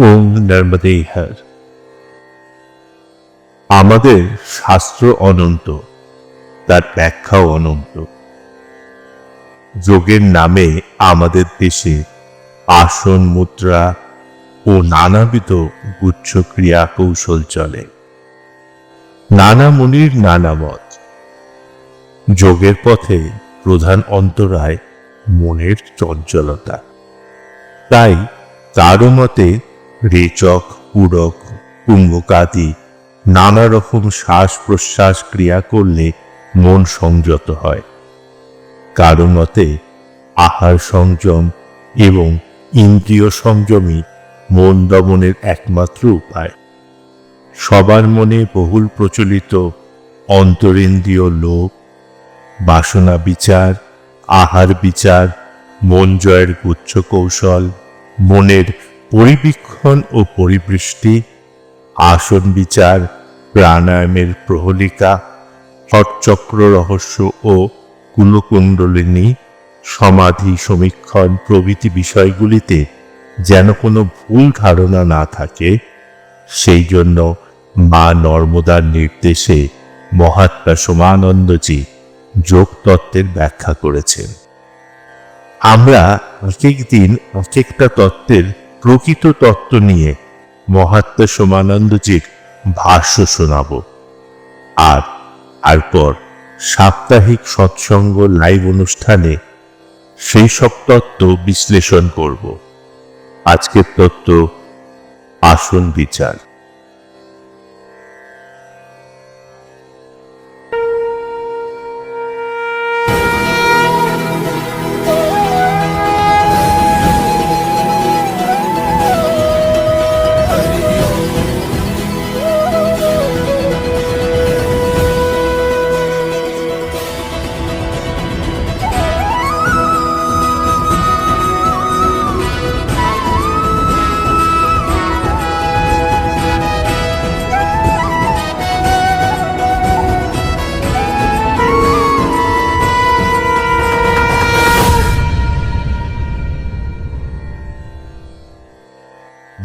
ওম নর্মদে হর। আমাদের শাস্ত্র অনন্ত, তার ব্যাখ্যাও অনন্ত। যোগের নামে আমাদের দেশে আসন, মুদ্রা ও নানাবিধ গুচ্ছ ক্রিয়া কৌশল চলে। নানা মুনির, নানা মত। যোগের পথে প্রধান অন্তরায় মনের চঞ্চলতা। তাই তারও মতে রেচক, পূরক কুম্ভকাদি নানা রকম শ্বাস প্রশ্বাস ক্রিয়া করলে মন সংযত হয়। কারও মতে আহার সংযম এবং ইন্দ্রিয় সংযমই মন দমনের একমাত্র উপায়। সবার মনে বহুল প্রচলিত অন্তরেন্দ্রিয় লোভ, বাসনা বিচার, আহার বিচার, মন জয়ের গুচ্ছ কৌশল, মনের পরিবীক্ষণ ও পরিবৃষ্টি, আসন বিচার, প্রাণায়ামের প্রহলিকা, হটচক্র রহস্য ও কুলকুণ্ডলিনী সমাধি, সমীক্ষণ প্রভৃতি বিষয়গুলিতে যেন কোনো ভুল ধারণা না থাকে, সেই জন্য মা নর্মদার নির্দেশে মহাত্মা সোমানন্দজি যোগ তত্ত্বের ব্যাখ্যা করেছেন। আমরা এক এক দিন এক একটা তত্ত্বের প্রকৃত তত্ত্ব নিয়ে মহাত্মা সোমানন্দজির ভাষ্য শোনাব। আর তারপর সাপ্তাহিক সৎসঙ্গ লাইভ অনুষ্ঠানে সেই সব তত্ত্ব বিশ্লেষণ করব। আজকের তত্ত্ব আসন বিচার।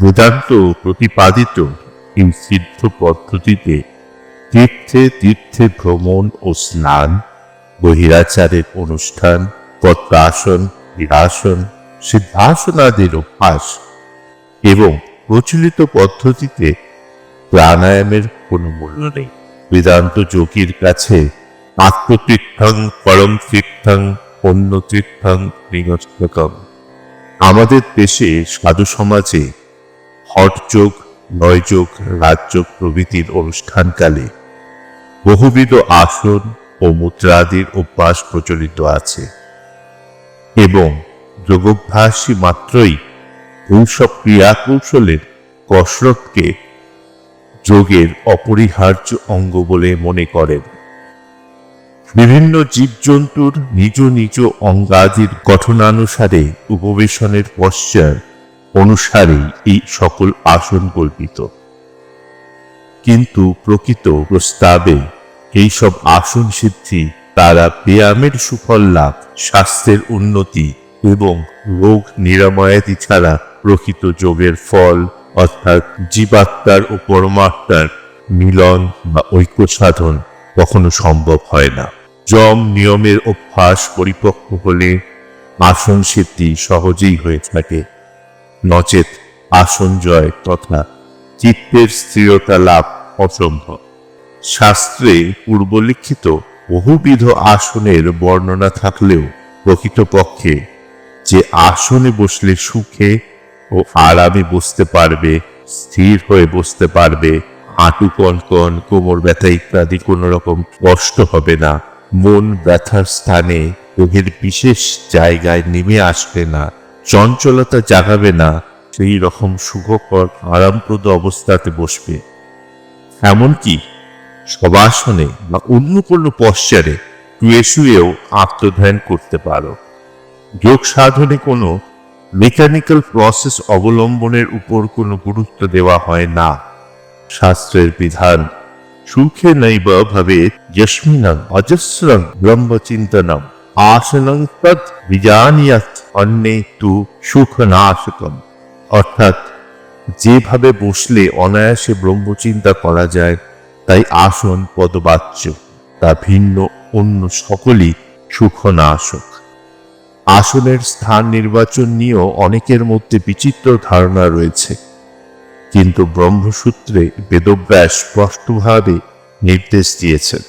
বেদান্ত প্রতিপাদিত এই সিদ্ধ পদ্ধতিতে তীর্থে তীর্থে ভ্রমণ ও স্নান, বহিরাচারের অনুষ্ঠান, পদ্মাসন বিরাসন সিদ্ধাসনাদির অভ্যাস এবং প্রচলিত পদ্ধতিতে প্রাণায়ামের কোনো মূল্য নেই। বেদান্ত যোগীর কাছে আত্মতীর্থং পরম তীর্থং অন্য তীর্থং নিগস্তকম আমাদের দেশে সাধু সমাজে হটযোগ নয়যোগ রাজযোগ প্রভৃতির অনুষ্ঠানকালে বহুবিধ আসন ও মুদ্রাদির অভ্যাস প্রচলিত আছে। এবং যোগাভ্যাসী মাত্রই এইসব ক্রিয়া কৌশলের কসরতকে যোগের অপরিহার্য অঙ্গ বলে মনে করেন। বিভিন্ন জীবজন্তুর নিজ নিজ অঙ্গাদির গঠনানুসারে উপবেশনের পশ্চার অনুসারেই এই সকল আসন কল্পিত। কিন্তু প্রকৃত প্রস্তাবে এইসব আসন সিদ্ধি তারা ব্যায়ামের সুফল লাভ, স্বাস্থ্যের উন্নতি এবং রোগ নিরাময়াদি ছাড়া প্রকৃত যোগের ফল অর্থাৎ জীবাত্মার ও পরমাত্মার মিলন বা ঐক্য সাধন কখনো সম্ভব হয় না। যম নিয়মের অভ্যাস পরিপক্ক হলে আসন সিদ্ধি সহজেই হয়ে থাকে। নচেত আসন জয় তথা চিত্তের স্থিরতা লাভ অসম্ভব। শাস্ত্রে পূর্বলিখিত বহুবিধ আসনের বর্ণনা থাকলেও প্রকৃতপক্ষে যে আসনে বসলে সুখে ও আরামে বসতে পারবে, স্থির হয়ে বসতে পারবে, হাঁটু কনকন কোমর ব্যথা ইত্যাদি কোনো রকম কষ্ট হবে না। মন ব্যথার স্থানে দেহের বিশেষ জায়গায় নেমে আসবে না। চঞ্চলতা জাগাবে না, সেই রকম সুখকর, আরামপ্রদ অবস্থাতে বসবে। এমনকি সবাসনে বা অন্য কোনো পশ্চারে শুয়ে শুয়েও আত্মধ্যান করতে পারো। যোগ সাধনে কোনো মেকানিক্যাল প্রসেস অবলম্বনের উপর কোনো গুরুত্ব দেওয়া হয় না। শাস্ত্রের বিধান, সুখে নৈব ভাবে যস্মিনং অজস্রং ব্রহ্মচিন্তনম। আসনং তৎ বিজানিয়াত অন্যে তু সুখ নাশকম অর্থাৎ যেভাবে বসলে অনায়াসে ব্রহ্মচিন্তা করা যায় তাই আসন পদবাচ্য তা ভিন্ন অন্য সকলই সুখনাশক আসনের স্থান নির্বাচন নিয়েও অনেকের মধ্যে বিচিত্র ধারণা রয়েছে কিন্তু ব্রহ্মসূত্রে বেদব্যাস স্পষ্টভাবে নির্দেশ দিয়েছেন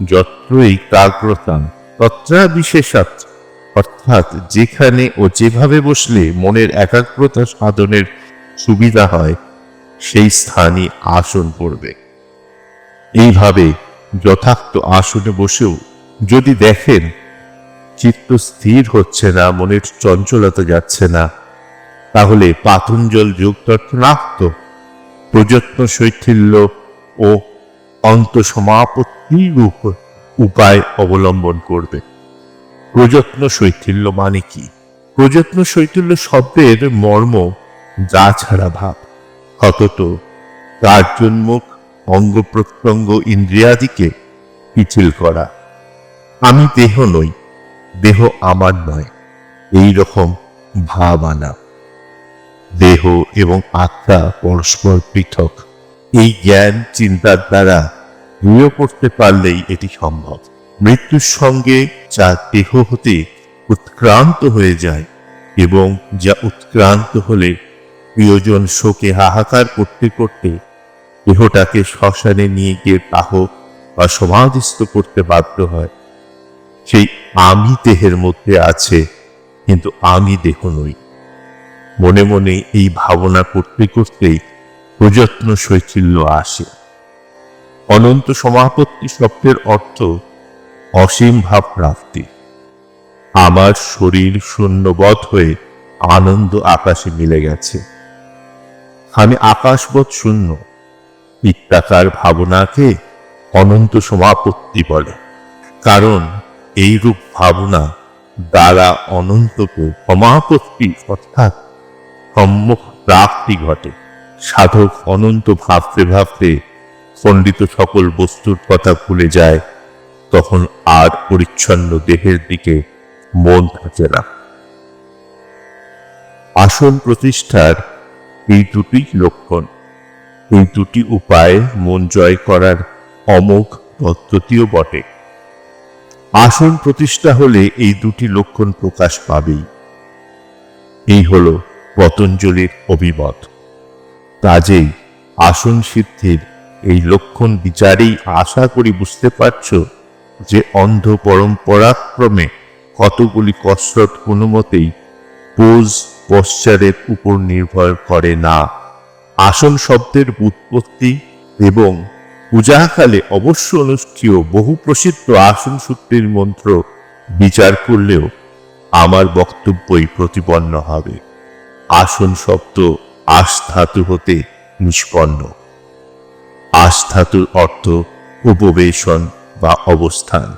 যত্রই কাগ্রতাম তত্রা অর্থাৎ যেখানে ও যেভাবে বসলে মনের একাগ্রতা সাধনের সুবিধা হয়, সেই স্থানই আসন পড়বে। এইভাবে যথার্থ আসনে বসেও যদি দেখেন, চিত্ত স্থির হচ্ছে না, মনের চঞ্চলতা যাচ্ছে না, তাহলে পাতঞ্জল যোগতত্ত্বনাক্ত প্রযত্ন শৈথিল্য ও অন্ত সমাপত্তির উপর উপায় অবলম্বন করবে। প্রযত্ন শৈথিল্য মানে কি? প্রযত্ন শৈথিল্য শব্দের মর্ম যা ছাড়া ভাব। অতত কার্যন্মুখ অঙ্গ প্রত্যঙ্গ ইন্দ্রিয়াদিকে পিছিল করা। আমি দেহ নই, দেহ আমার নয়, এই রকম ভাব আনা দেহ এবং আত্মা পরস্পর পৃথক। এই জ্ঞান চিন্তার দ্বারা দৃঢ় করতে পারলেই এটি সম্ভব। মৃত্যুর সঙ্গে যা দেহ হতে উৎক্রান্ত হয়ে যায় এবং যা উৎক্রান্ত হলে প্রিয়জন শোকে হাহাকার করতে করতে দেহটাকে শ্মশানে নিয়ে গিয়ে দাহ বা সমাধিস্থ করতে বাধ্য হয়। সেই আমি দেহের মধ্যে আছে, কিন্তু আমি দেহ নই। মনে মনে এই ভাবনা করতে করতেই প্রযত্ন শৈথিল্য আসে। অনন্ত সমাপত্তি শব্দের অর্থ অসীম ভাব প্রাপ্তি আমার শরীর শূন্যবধ হয়ে আনন্দ আকাশে মিলে গেছে। আমি আকাশবৎ শূন্য। ইত্যাকার ভাবনাকে অনন্ত সমাপত্তি বলে। কারণ এইরূপ ভাবনা দ্বারা অনন্তকে সমাপত্তি অর্থাৎ সম্মুখ প্রাপ্তি ঘটে। সাধক অনন্ত ভাবতে ভাবতে খণ্ডিত সকল বস্তুর কথা ভুলে যায়, তখন আর পরিচ্ছন্ন দেহের দিকে মন থাকে না। আসন প্রতিষ্ঠার এই দুটি লক্ষণ, এই দুটি উপায় মন জয় করার অমোঘ পদ্ধতিও বটে। আসন প্রতিষ্ঠা হলে এই দুটি লক্ষণ প্রকাশ পাবেই। এই হল পতঞ্জলির অভিমত। কাজেই আসন সিদ্ধির এই লক্ষণ বিচারেই আশা করি বুঝতে পারছ যে অন্ধ পরম্পরাক্রমে কতগুলি কসরত কোনো মতেই পোজ পশ্চারের উপর নির্ভর করে না। আসন শব্দের উৎপত্তি এবং পূজাকালে অবশ্য অনুষ্ঠেয় বহু প্রসিদ্ধ আসন সূত্রের মন্ত্র বিচার করলেও আমার বক্তব্যই প্রতিপন্ন হবে। আসন শব্দ আস ধাতু হতে নিষ্পন্ন। আস ধাতুর অর্থ উপবেশন বা অবস্থান।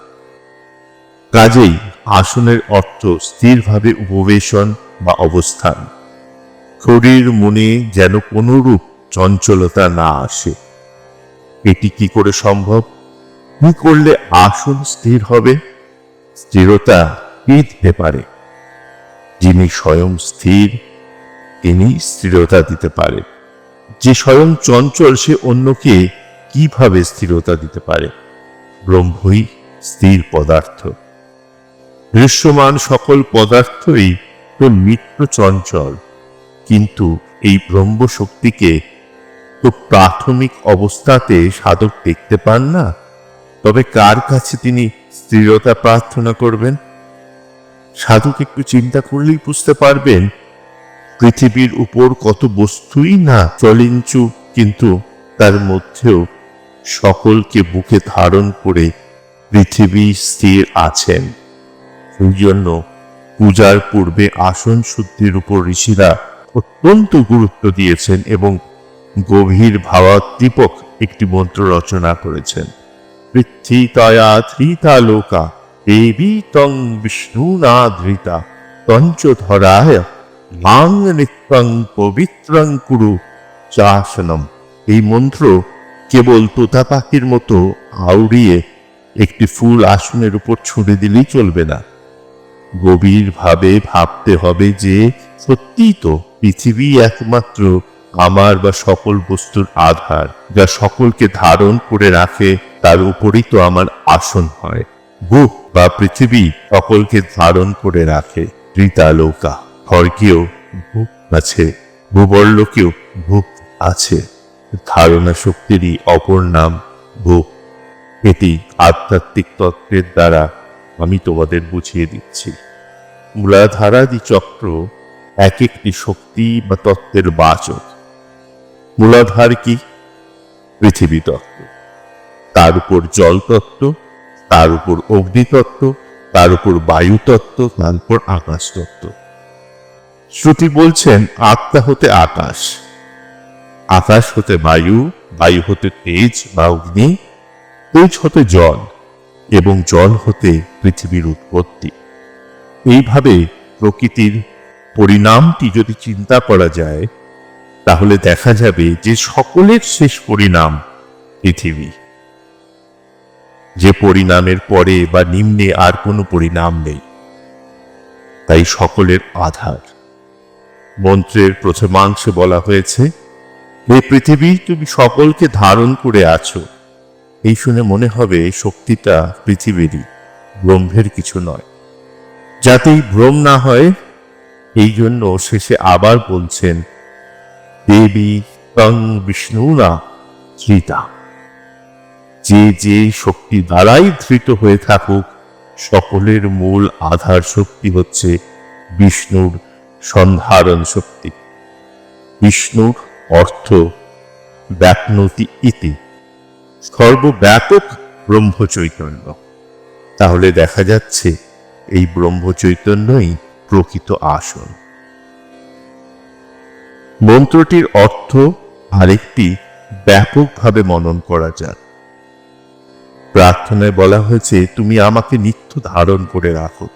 কাজেই আসনের অর্থ স্থিরভাবে উপবেশন বা অবস্থান। শরীর, মনে যেন কোনরূপ চঞ্চলতা না আসে। এটি কি করে সম্ভব? কি করলে আসন স্থির হবে? স্থিরতা দিতে পারে। যিনি স্বয়ং স্থির, তিনি স্থিরতা দিতে পারে। যে স্বয়ং চঞ্চল, সে অন্যকে কীভাবে স্থিরতা দিতে পারে? ব্রহ্মই স্থির পদার্থ। দৃশ্যমান সকল পদার্থই তো নিত্য চঞ্চল। কিন্তু এই ব্রহ্ম শক্তিকে তো প্রাথমিক অবস্থাতে সাধক দেখতে পান না? তবে কার কাছে তিনি স্থিরতা প্রার্থনা করবেন? সাধক একটু চিন্তা করলেই বুঝতে পারবেন পৃথিবীর উপর কত বস্তুই না চলিঞ্চু, কিন্তু তার মধ্যেও সকলকে বুকে ধারণ করে পৃথিবী স্থির আছেন। সেই জন্য পূজার পূর্বে আসন শুদ্ধির উপর ঋষিরা অত্যন্ত গুরুত্ব দিয়েছেন এবং গভীর ভাবাত্মীপক একটি মন্ত্র রচনা করেছেন। পৃথ্বীতয়া ধৃতা লোকা, দেবী তং বিষ্ণুনা ধৃতা, তঞ্চ ধরায় মাং নিত্যং পবিত্রং কুরু। চাসনম। এই মন্ত্র কেবল তোতা পাখির মতো আউড়িয়ে একটি ফুল আসনের উপর ছুঁড়ে দিলেই চলবে না। গভীরভাবে ভাবতে হবে যে, সত্যিই তো পৃথিবী একমাত্র আমার বা সকল বস্তুর আধার, যা সকলকে ধারণ করে রাখে, তার উপরই তো আমার আসন হয়। বুক বা পৃথিবী সকলকে ধারণ করে রাখে। ঋতালোকা স্বর্গীয় ভূপ আছে ভূবর্লোকেও ভূপ আছে ধারণা শক্তিরই অপর নাম ভূপ এটি আধ্যাত্মিক তত্ত্বের দ্বারা আমি তোমাদের বুঝিয়ে দিচ্ছি। মূলাধারাদি চক্র এক একটি শক্তি বা তত্ত্বের বাচক। মূলাধার কি? পৃথিবী তত্ত্ব। তার উপর জল তত্ত্ব, তার উপর অগ্নিতত্ত্ব তার উপর বায়ু তত্ত্ব, তার উপর আকাশ তত্ত্ব। শ্রুতি বলছেন, আত্মা হতে আকাশ আকাশ হতে বায়ু বায়ু হতে তেজ বা অগ্নি, তেজ হতে জল এবং জল হতে পৃথিবীর উৎপত্তি। এইভাবে প্রকৃতির পরিণামটি যদি চিন্তা করা যায়, তাহলে দেখা যাবে যে সকলের শেষ পরিণাম পৃথিবী। যে পরিণামের পরে বা নিম্নে আর কোনো পরিণাম নেই। তাই সকলের আধার। মন্ত্রের প্রথমাংশে বলা হয়েছে, হে পৃথিবী, তুমি সকলকে ধারণ করে আছো। এই শুনে মনে হবে শক্তিটা পৃথিবীরই, ব্রহ্মের কিছু নয়। যাতেই ভ্রম না হয়, এই জন্য শেষে আবার বলছেন, দেবী তং বিষ্ণু না ধৃতা। যে যে শক্তি দ্বারাই ধৃত হয়ে থাকুক, সকলের মূল আধার শক্তি হচ্ছে বিষ্ণুর সন্ধারণ শক্তি। বিষ্ণুর অর্থ ব্যাপনতি ইতি। সর্বব্যাপক ব্রহ্ম চৈতন্য তাহলে দেখা যাচ্ছে এই ব্রহ্ম চৈতন্যই প্রকৃত আসন। মন্ত্রটির অর্থ আরেকটি ব্যাপকভাবে মনন করা যাক। প্রার্থনায় বলা হয়েছে, তুমি আমাকে নিত্য ধারণ করে রাখো।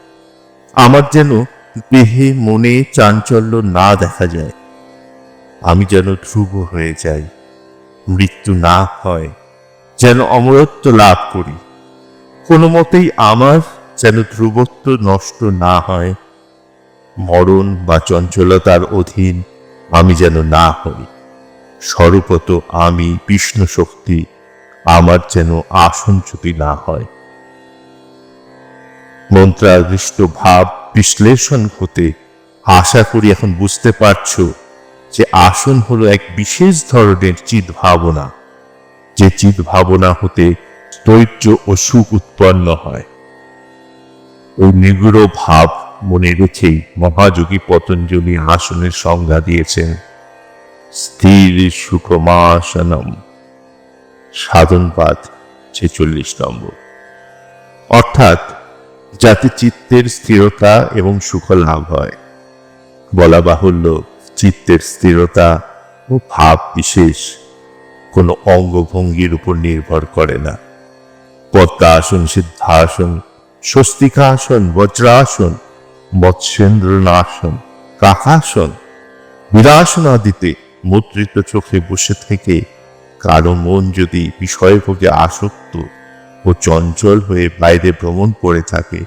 আমার যেন দেহে মনে চাঞ্চল্য না দেখা যায়। আমি যেন ধ্রুব হয়ে যাই, মৃত্যু না হয়, যেন অমরত্ব লাভ করি। কোনো মতেই আমার যেন ধ্রুবত্ব নষ্ট না হয়, মরণ বা চঞ্চলতার অধীন আমি যেন না হই। স্বরূপত আমি বিষ্ণু শক্তি আমার যেন আসনচ্যুতি না হয়। মন্ত্রাদৃষ্ট ভাব বিশ্লেষণ হতে আশা করি এখন বুঝতে পারছ যে আসন হলো এক বিশেষ ধরনের চিৎ ভাবনা যে চিৎ ভাবনা হতে স্থৈর্য ও সুখ উৎপন্ন হয়। ওই নিগুড় ভাব মনে রেখেই মহাযোগী পতঞ্জলি আসনের সংজ্ঞা দিয়েছেন। স্থির সুখমাসনম। সাধনপাদ ছেচল্লিশ নম্বর। অর্থাৎ যাতে চিত্তের স্থিরতা এবং সুখ লাভ হয়। বলা বাহুল্য, চিত্তের স্থিরতা ও ভাব বিশেষ কোনো অঙ্গভঙ্গির উপর নির্ভর করে না। পদ্মাসন, সিদ্ধাসন, স্বস্তিকাসন, বজ্রাসন, মৎস্যেন্দ্রনাসন, কাকাসন বিরাসন আদিতে মুদ্রিত চোখে বসে থেকে কারও মন যদি বিষয়ভোগে আসক্ত ও চঞ্চল হয়ে বাইরে ভ্রমণ করে থাকে।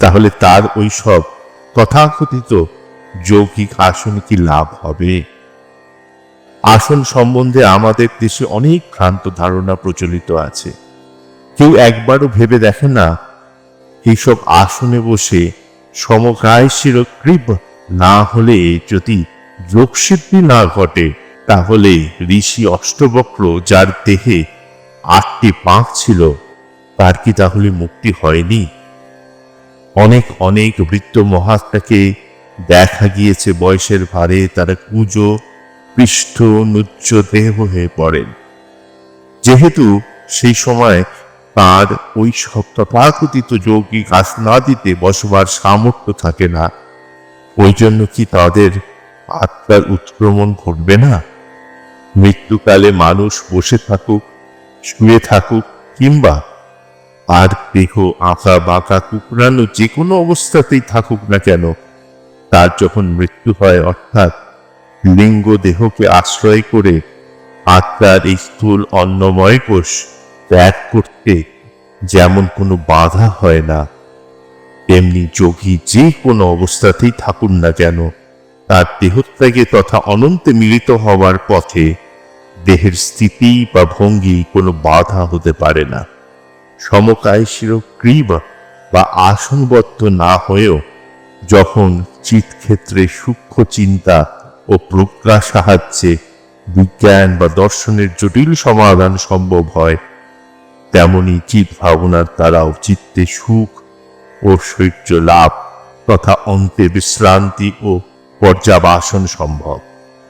তাহলে তার ওই সব তথাকথিত যৌগিক আসন কি লাভ হবে? আসন সম্বন্ধে আমাদের দেশে অনেক ভ্রান্ত ধারণা প্রচলিত আছে। কেউ একবারও ভেবে দেখে না, এইসব আসনে বসে সমকায় শিরক্রীব না হলে যদি যোগসিদ্ধি না ঘটে, তাহলে ঋষি অষ্টবক্র যার দেহে আটটি পাঁক ছিল, তার কি তাহলে মুক্তি হয়নি? অনেক অনেক বৃত্ত মহাত্মাকে দেখা গিয়েছে বয়সের ভারে তারা কুজো, পৃষ্ঠ, নুচ্চ দেহ হয়ে পড়েন। যেহেতু সেই সময় তার ওই সব তথাকথিত যৌগিক আসনাদিতে বসবার সামর্থ্য থাকে না, ওই জন্য কি তাদের আত্মার উৎক্রমণ ঘটবে না? মৃত্যুকালে মানুষ বসে থাকুক শুয়ে থাকুক কিংবা আর দেহ, আঁকা, বাঁকা কুকরানো যে কোনো অবস্থাতেই থাকুক না কেন, তার যখন মৃত্যু হয়, অর্থাৎ লিঙ্গ দেহকে আশ্রয় করে আত্মার এই স্থূল অন্নময় কোষ ত্যাগ করতে যেমন কোনো বাধা হয় না, তেমনি যোগী যে কোনো অবস্থাতেই থাকুন না কেন, তার দেহত্যাগে তথা অনন্তে মিলিত হওয়ার পথে দেহের স্থিতি বা ভঙ্গি কোনো বাধা হতে পারে না। সমকায়শীর ক্রীব বা আসনবদ্ধ না হয়েও যখন চিৎক্ষেত্রে সূক্ষ্ম চিন্তা ও প্রজ্ঞা সাহায্যে বিজ্ঞান বা দর্শনের জটিল সমাধান সম্ভব হয়, তেমনি চিৎ ভাবনার দ্বারাও চিত্তে সুখ ও শৈর্য লাভ তথা অন্তে বিশ্রান্তি ও পর্যাবাসন সম্ভব।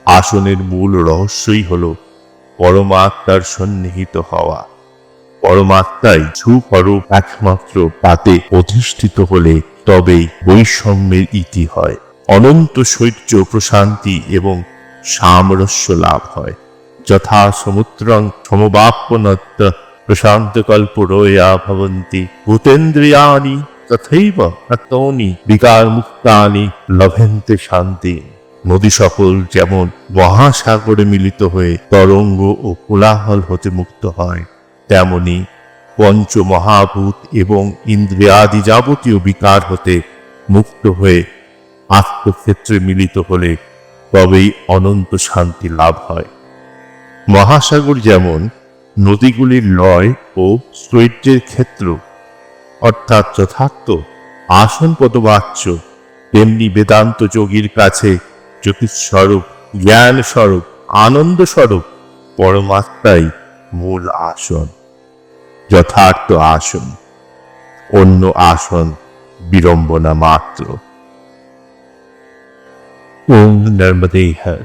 আসনের মূল রহস্যই হল পরমাত্মার সন্নিহিত হওয়া। পরমাত্মাই সুপরূপ একমাত্র তাতে অধিষ্ঠিত হলে তবেই বৈষম্যের ইতি হয়। অনন্ত শৈর্য প্রশান্তি এবং সামরস্য লাভ হয়। যথা সমুদ্রং প্রশান্ত কল্প রয়া ভবন্তি ভূতেন্দ্রিয়ানি তথৈব বিকার মুক্তানি লভেন্তে শান্তি নদী সকল যেমন মহাসাগরে মিলিত হয়ে তরঙ্গ ও কোলাহল হতে মুক্ত হয়, তেমনি পঞ্চ মহাভূত এবং ইন্দ্রিয়াদি যাবতীয় বিকার হতে মুক্ত হয়ে আত্মক্ষেত্রে মিলিত হলে তবেই অনন্ত শান্তি লাভ হয়। মহাসাগর যেমন নদীগুলির লয় ও স্থৈর্যের ক্ষেত্র, অর্থাৎ যথার্থ আসন পদবাচ্য, তেমনি বেদান্ত যোগীর কাছে জ্যোতিস্বরূপ জ্ঞান স্বরূপ আনন্দ স্বরূপ পরমাত্মাই মূল আসন, যথার্থ আসন। অন্য আসন বিড়ম্বনা মাত্র। ওম নর্মদে হর।